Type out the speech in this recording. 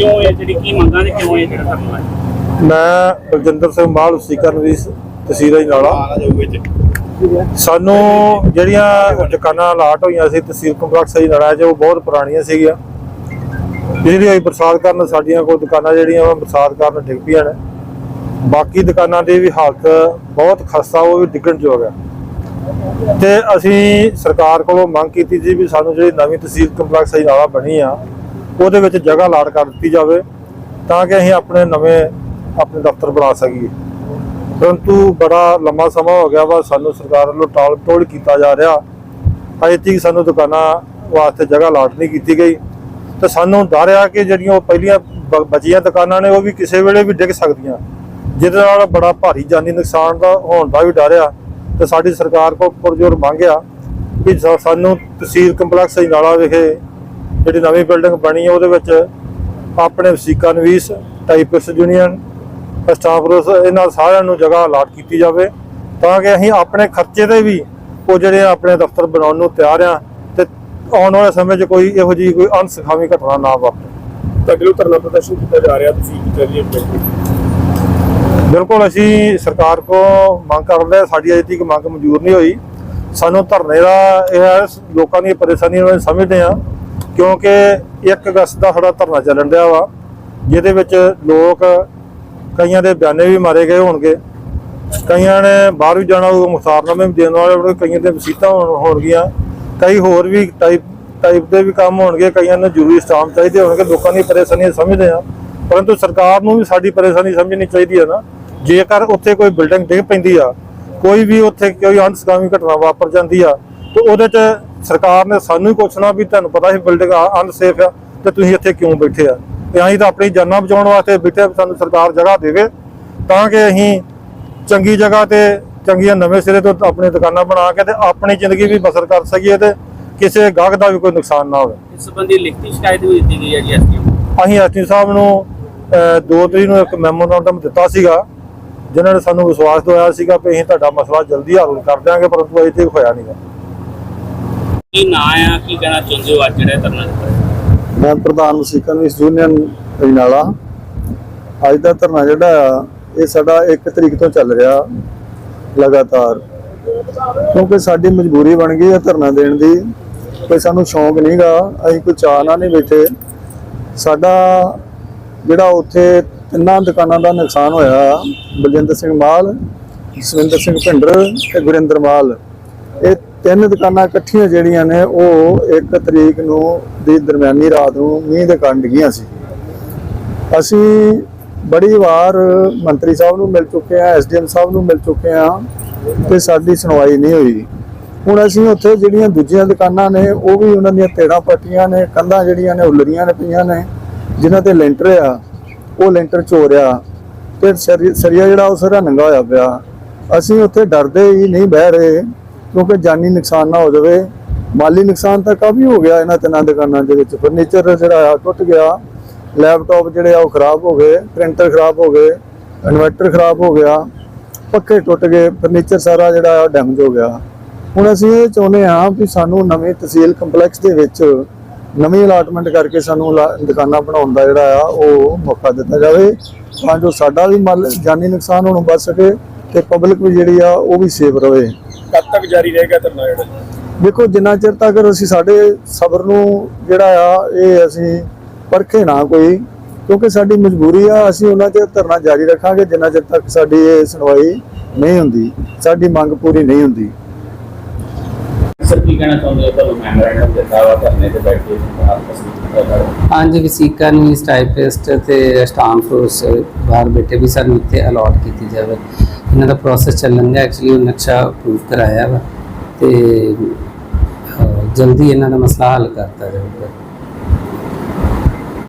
ਕਿਉਂ ਇਹ ਜਿਹੜੀ ਕੀ ਮੰਗਾਂ ਨੇ ਕਿਉਂ ਇਹ ਜਿਹੜਾ ਧਰਨਾ ਹੈ? ਮੈਂ ਬਲਜਿੰਦਰ ਸਿੰਘ ਮਾਲ ਸੀਕਰਨ ਵੀ ਤਹਿਸੀਲ ਨਾਲਾ ਸਾਨੂੰ ਜਿਹੜੀਆਂ ਦੁਕਾਨਾਂ ਅਲਾਟ ਹੋਈਆਂ ਸੀ ਤਹਿਸੀਲ ਕੰਪਲੈਕਸ ਹੀ ਨਾਲਾ 'ਚ ਉਹ ਬਹੁਤ ਪੁਰਾਣੀਆਂ ਸੀਗੀਆਂ। ਜਿਹੜੀ ਹੋਈ ਬਰਸਾਤ ਕਾਰਨ ਸਾਡੀਆਂ ਕੋਈ ਦੁਕਾਨਾਂ ਜਿਹੜੀਆਂ ਉਹ ਬਰਸਾਤ ਕਾਰਨ ਡਿੱਗ ਪਈਆਂ ਨੇ। ਬਾਕੀ ਦੁਕਾਨਾਂ ਦੀ ਵੀ ਹਾਲਤ ਬਹੁਤ ਖਸਤਾ ਉਹ ਵੀ ਡਿੱਗਣ ਯੋਗ ਹੈ ਤੇ ਅਸੀਂ ਸਰਕਾਰ ਕੋਲੋਂ ਮੰਗ ਕੀਤੀ ਸੀ ਵੀ ਸਾਨੂੰ ਜਿਹੜੀ ਨਵੀਂ ਤਹਿਸੀਲ ਕੰਪਲੈਕਸ ਹੀ ਨਾਲਾ ਬਣੀ ਆ ਉਹਦੇ ਵਿੱਚ ਜਗ੍ਹਾ ਅਲਾਟ ਕਰ ਦਿੱਤੀ ਜਾਵੇ ਤਾਂ ਕਿ ਅਸੀਂ ਆਪਣੇ ਨਵੇਂ ਆਪਣੇ ਦਫ਼ਤਰ ਬਣਾ ਸਕੀਏ। ਪਰੰਤੂ ਬੜਾ ਲੰਮਾ ਸਮਾਂ ਹੋ ਗਿਆ ਵਾ, ਸਾਨੂੰ ਸਰਕਾਰ ਵੱਲੋਂ ਟਾਲ ਟੋਲ ਕੀਤਾ ਜਾ ਰਿਹਾ। ਅਜੇ ਤੱਕ ਸਾਨੂੰ ਦੁਕਾਨਾਂ ਵਾਸਤੇ ਜਗ੍ਹਾ ਲਾਟ ਨਹੀਂ ਕੀਤੀ ਗਈ। ਤੇ ਸਾਨੂੰ ਡਰ ਆ ਕਿ ਜਿਹੜੀਆਂ ਉਹ ਪਹਿਲੀਆਂ ਬ- ਬਚੀਆਂ ਦੁਕਾਨਾਂ ਨੇ, ਉਹ ਵੀ ਕਿਸੇ ਵੇਲੇ ਵੀ ਡਿੱਗ ਸਕਦੀਆਂ। ਜਿਹਦੇ ਨਾਲ ਬੜਾ ਭਾਰੀ ਜਾਨੀ ਨੁਕਸਾਨ ਦਾ, ਹੋਣ ਦਾ ਵੀ ਡਰ ਆ। ਤੇ ਸਾਡੀ ਸਰਕਾਰ ਕੋਲ ਪੁਰਜੋਰ ਮੰਗਿਆ ਕਿ ਸਾ- ਸਾਨੂੰ ਤਹਿਸੀਲ ਕੰਪਲੈਕਸ ਨਾਲਾ ਵਿਖੇ ਜਿਹੜੀ ਨਵੀਂ ਬਿਲਡਿੰਗ ਬਣੀ ਹੈ ਉਹਦੇ ਵਿੱਚ ਆਪਣੇ ਵਸੀਕਾ ਨਵੀਸ ਟਾਈਪਿਸਟ ਯੂਨੀਅਨ ਸਟਾਫ ਰੋਸ ਇਹਨਾਂ ਸਾਰਿਆਂ ਨੂੰ ਜਗ੍ਹਾ ਅਲਾਟ ਕੀਤੀ ਜਾਵੇ। ਤਾਂ ਕਿ ਅਸੀਂ ਆਪਣੇ ਖਰਚੇ ਤੇ ਵੀ ਉਹ ਜਿਹੜੇ ਆਪਣੇ ਦਫ਼ਤਰ ਬਣਾਉਣ ਨੂੰ ਤਿਆਰ ਆ ਤੇ ਆਉਣ ਵਾਲੇ ਸਮੇਂ 'ਚ ਕੋਈ ਇਹੋ ਜਿਹੀ ਕੋਈ ਅਣਸਖਾਵੀ ਘਟਨਾ ਨਾ ਵਾਪਰੇ। ਤੁਹਾਡੇ ਨੂੰ ਧਰਨਾ ਪ੍ਰਦਰਸ਼ਨ ਕੀਤਾ ਜਾ ਰਿਹਾ ਤੁਸੀਂ ਵਿਚਾਰੀਏ ਬਿਲਕੁਲ ਅਸੀਂ ਸਰਕਾਰ ਕੋ ਮੰਗ ਕਰਦੇ ਹਾਂ ਸਾਡੀ ਅਜੇ ਤੱਕ ਮੰਗ ਮਨਜ਼ੂਰ ਨਹੀਂ ਹੋਈ। ਸਾਨੂੰ ਧਰਨੇ ਦਾ ਇਹ ਲੋਕਾਂ ਦੀਆਂ ਪਰੇਸ਼ਾਨੀਆਂ ਨੂੰ ਸਮਝਦੇ ਹਾਂ। ਕਿਉਂਕਿ 1 ਅਗਸਤ ਦਾ ਸਾਡਾ ਧਰਨਾ ਚੱਲਣ ਡਿਆ ਵਾ ਜਿਹਦੇ ਵਿੱਚ ਲੋਕ ਕਈਆਂ ਦੇ ਬਿਆਨੇ ਵੀ ਮਾਰੇ ਗਏ ਹੋਣਗੇ। ਕਈਆਂ ਨੇ ਬਾਹਰ ਵੀ ਜਾਣਾ ਉਹ ਮੁਖਤਾਰਨਾਮੇ ਵੀ ਦੇਣ ਵਾਲੇ ਹੋਣਗੇ, ਕਈਆਂ ਦੇ ਵਸੀਤਾਂ ਹੋਣ- ਹੋਣਗੀਆਂ। ਕਈ ਹੋਰ ਵੀ ਟਾਈਪ ਟਾਈਪ ਦੇ ਵੀ ਕੰਮ ਹੋਣਗੇ ਕਈਆਂ ਨੂੰ ਜ਼ਰੂਰੀ ਸਟਾਮ ਚਾਹੀਦੇ ਹੋਣਗੇ ਲੋਕਾਂ ਦੀ ਪਰੇਸ਼ਾਨੀਆਂ ਸਮਝਦੇ ਆ। ਪਰੰਤੂ ਸਰਕਾਰ ਨੂੰ ਵੀ ਸਾਡੀ ਪਰੇਸ਼ਾਨੀ ਸਮਝਣੀ ਚਾਹੀਦੀ ਹੈ ਨਾ। ਜੇਕਰ ਉੱਥੇ ਕੋਈ ਬਿਲਡਿੰਗ ਡਿੱਗ ਪੈਂਦੀ ਆ ਕੋਈ ਵੀ ਉੱਥੇ ਕੋਈ ਅਨਸਕਾਮੀ ਘਟਨਾ ਵਾਪਰ ਜਾਂਦੀ ਆ ਤੇ ਉਹਦੇ 'ਚ ਸਰਕਾਰ ਨੇ ਸਾਨੂੰ ਹੀ ਪੁੱਛਣਾ ਵੀ ਤੁਹਾਨੂੰ ਪਤਾ ਸੀ ਬਿਲਡਿੰਗ ਅਨਸੇਫ ਆ ਤੇ ਤੁਸੀਂ ਇੱਥੇ ਕਿਉਂ ਬੈਠੇ ਆ? ਤੇ ਅਸੀਂ ਤਾਂ ਆਪਣੀ ਜਾਨਾਂ ਬਚਾਉਣ ਵਾਸਤੇ ਬੈਠੇ ਸਾਨੂੰ ਸਰਕਾਰ ਜਗ੍ਹਾ ਦੇਵੇ ਤਾਂ ਕਿ ਅਸੀਂ ਚੰਗੀ ਜਗ੍ਹਾ ਤੇ ਚੰਗੀਆਂ ਨਵੇਂ ਸਿਰੇ ਤੋਂ ਆਪਣੀ ਦੁਕਾਨਾਂ ਬਣਾ ਕੇ ਤੇ ਆਪਣੀ ਜ਼ਿੰਦਗੀ ਵੀ ਬਸਰ ਕਰ ਸਕੀਏ ਤੇ ਕਿਸੇ ਗਾਹਕ ਦਾ ਵੀ ਕੋਈ ਨੁਕਸਾਨ ਨਾ ਹੋਵੇ। ਇਸ ਸੰਬੰਧੀ ਲਿਖਤੀ ਸ਼ਿਕਾਇਤ ਵੀ ਦਿੱਤੀ ਗਈ ਹੈ ਜੀ ਐਸਡੀਓ ਅਸੀਂ ਐਸਟੀ ਸਾਹਿਬ ਨੂੰ 2 ਤਰੀਕ ਨੂੰ ਇੱਕ ਮੈਮੋਰੰਡਮ ਦਿੱਤਾ ਸੀਗਾ ਜਿਨ੍ਹਾਂ ਨੇ ਸਾਨੂੰ ਵਿਸ਼ਵਾਸ ਦਿਵਾਇਆ ਸੀਗਾ ਕਿ ਅਸੀਂ ਤੁਹਾਡਾ ਮਸਲਾ ਜਲਦੀ ਹੱਲ ਕਰ ਦਿਆਂਗੇ ਪਰੰਤੂ ਅਜੇ ਤੱਕ ਹੋਇਆ ਨਹੀਂਗਾ ਕੀ ਨਾਂ ਆ, ਕੀ ਕਹਿਣਾ ਚਾਹੁੰਦੇ ਹੋ ਅੱਜ ਜਿਹੜਾ ਧਰਨਾ ਦਿੱਤਾ? ਮੈਂ ਪ੍ਰਧਾਨ ਵਸੀਕਾ ਨੂੰ ਯੂਨੀਅਨ ਅਜਨਾਲਾ ਅੱਜ ਦਾ ਧਰਨਾ ਜਿਹੜਾ ਆ, ਇਹ ਸਾਡਾ 1 ਤਰੀਕ ਤੋਂ ਚੱਲ ਰਿਹਾ ਲਗਾਤਾਰ। ਕਿਉਂਕਿ ਸਾਡੀ ਮਜਬੂਰੀ ਬਣ ਗਈ ਹੈ ਧਰਨਾ ਦੇਣ ਦੀ। ਕੋਈ ਸਾਨੂੰ ਸ਼ੌਂਕ ਨਹੀਂਗਾ, ਅਸੀਂ ਕੋਈ ਚਾਹ ਨਾਲ ਨਹੀਂ ਬੈਠੇ। ਸਾਡਾ ਜਿਹੜਾ ਉੱਥੇ ਤਿੰਨਾਂ ਦੁਕਾਨਾਂ ਦਾ ਨੁਕਸਾਨ ਹੋਇਆ, ਬਲਜਿੰਦਰ ਸਿੰਘ ਮਾਲ, ਸੁਰਿੰਦਰ ਸਿੰਘ ਭਿੰਡਰ ਤੇ ਗੁਰਿੰਦਰ ਮਾਲ, ਇਹ ਤਿੰਨ ਦੁਕਾਨਾਂ ਇਕੱਠੀਆਂ ਜਿਹੜੀਆਂ ਨੇ, ਉਹ 1 ਤਰੀਕ ਨੂੰ ਦੀ ਦਰਮਿਆਨੀ ਰਾਤ ਨੂੰ ਮੀਂਹ ਦੇ ਕਾਰਨ ਡਿੱਗੀਆਂ ਸੀ। ਅਸੀਂ ਬੜੀ ਵਾਰ ਮੰਤਰੀ ਸਾਹਿਬ ਨੂੰ ਮਿਲ ਚੁੱਕੇ ਆ ਐਸਡੀਐਮ ਸਾਹਿਬ ਨੂੰ ਮਿਲ ਚੁੱਕੇ ਆ ਤੇ ਸਾਡੀ ਸੁਣਵਾਈ ਨਹੀਂ ਹੋਈ। ਹੁਣ ਅਸੀਂ ਉੱਥੇ ਜਿਹੜੀਆਂ ਦੂਜੀਆਂ ਦੁਕਾਨਾਂ ਨੇ, ਉਹ ਵੀ ਉਹਨਾਂ ਦੀਆਂ ਤੇੜਾਂ ਪੱਟੀਆਂ ਨੇ, ਕੰਧਾਂ ਜਿਹੜੀਆਂ ਨੇ ਉਲਰੀਆਂ ਨੇ ਪਈਆਂ ਨੇ, ਜਿਨ੍ਹਾਂ ਤੇ ਲੈਂਟਰ ਆ, ਉਹ ਲੈਂਟਰ ਚੋਰਿਆ ਤੇ ਸਰੀ- ਸਰੀਆ ਜਿਹੜਾ ਉਹ ਸਾਰਾ ਨੰਗਾ ਹੋਇਆ ਪਿਆ। ਅਸੀਂ ਉੱਥੇ ਡਰਦੇ ਹੀ ਨਹੀਂ ਬਹਿ ਰਹੇ। ਕਿਉਂਕਿ ਜਾਨੀ ਨੁਕਸਾਨ ਨਾ ਹੋ ਜਾਵੇ। ਮਾਲੀ ਨੁਕਸਾਨ ਤਾਂ ਕਾਫੀ ਹੋ ਗਿਆ ਇਹਨਾਂ ਤਿੰਨਾਂ ਦੁਕਾਨਾਂ ਦੇ ਵਿੱਚ। ਫਰਨੀਚਰ ਜਿਹੜਾ ਆ, ਟੁੱਟ ਗਿਆ। ਲੈਪਟਾਪ ਜਿਹੜੇ ਆ, ਉਹ ਖਰਾਬ ਹੋ ਗਏ। ਪ੍ਰਿੰਟਰ ਖਰਾਬ ਹੋ ਗਏ। ਇਨਵਰਟਰ ਖਰਾਬ ਹੋ ਗਿਆ। ਪੱਖੇ ਟੁੱਟ ਗਏ। ਫਰਨੀਚਰ ਸਾਰਾ ਜਿਹੜਾ ਆ ਡੈਮੇਜ ਹੋ ਗਿਆ। ਹੁਣ ਅਸੀਂ ਇਹ ਚਾਹੁੰਦੇ ਹਾਂ ਕਿ ਸਾਨੂੰ ਨਵੇਂ ਤਹਿਸੀਲ ਕੰਪਲੈਕਸ ਦੇ ਵਿੱਚ ਨਵੀਂ ਅਲਾਟਮੈਂਟ ਕਰਕੇ ਸਾਨੂੰ ਲਾ- ਦੁਕਾਨਾਂ ਬਣਾਉਣ ਦਾ ਜਿਹੜਾ ਆ, ਉਹ ਮੌਕਾ ਦਿੱਤਾ ਜਾਵੇ। ਤਾਂ ਜੋ ਸਾਡਾ ਵੀ ਮਾਲ, ਜਾਨੀ ਨੁਕਸਾਨ ਹੋਣੋਂ ਬਚ ਸਕੇ ਤੇ ਪਬਲਿਕ ਵੀ ਜਿਹੜੀ ਆ, ਉਹ ਵੀ ਸੇਫ ਰਵੇ ਕਦ ਤੱਕ ਜਾਰੀ ਰਹੇਗਾ ਧਰਨਾ ਜਿਹੜਾ? ਦੇਖੋ ਜਿੰਨਾ ਚਿਰ ਤੱਕ ਅਸੀਂ ਸਾਡੇ ਸਬਰ ਨੂੰ ਜਿਹੜਾ ਆ ਇਹ ਅਸੀਂ ਪਰਖੇ ਨਾ ਕੋਈ ਕਿਉਂਕਿ ਸਾਡੀ ਮਜਬੂਰੀ ਆ ਅਸੀਂ ਉਹਨਾਂ ਚਿਰ ਧਰਨਾ ਜਾਰੀ ਰੱਖਾਂਗੇ ਜਿੰਨਾ ਚਿਰ ਤੱਕ ਸਾਡੀ ਇਹ ਸੁਣਵਾਈ ਨਹੀਂ ਹੁੰਦੀ ਸਾਡੀ ਮੰਗ ਪੂਰੀ ਨਹੀਂ ਹੁੰਦੀ। ਸਰ ਕੀ ਕਹਿਣਾ ਚਾਹੁੰਦੇ ਹੋ? ਤੁਹਾਨੂੰ ਮੈਮੋਰੈਂਡਮ ਦਿੱਤਾ ਵਾ ਧਰਨੇ ਤੇ ਬੈਠ ਹਾਂਜੀ ਵਸੀਕਾ ਨੂੰ ਟਾਈਪਿਸਟ ਤੇ ਸਟਾਂਪ ਫਰੋਸ ਬਾਹਰ ਬੈਠੇ ਵੀ ਸਾਨੂੰ ਇੱਥੇ ਅਲਾਟ ਕੀਤੀ ਜਾਵੇ। ਇਹਨਾਂ ਦਾ ਪ੍ਰੋਸੈਸ ਚੱਲਣ ਦਾ ਐਕਚੁਅਲੀ ਉਹ ਨਕਸ਼ਾ ਅਪਰੂਵ ਕਰਾਇਆ ਵਾ ਤੇ ਜਲਦੀ ਇਹਨਾਂ ਦਾ ਮਸਲਾ ਹੱਲ ਕਰਤਾ ਜਾਊਗਾ।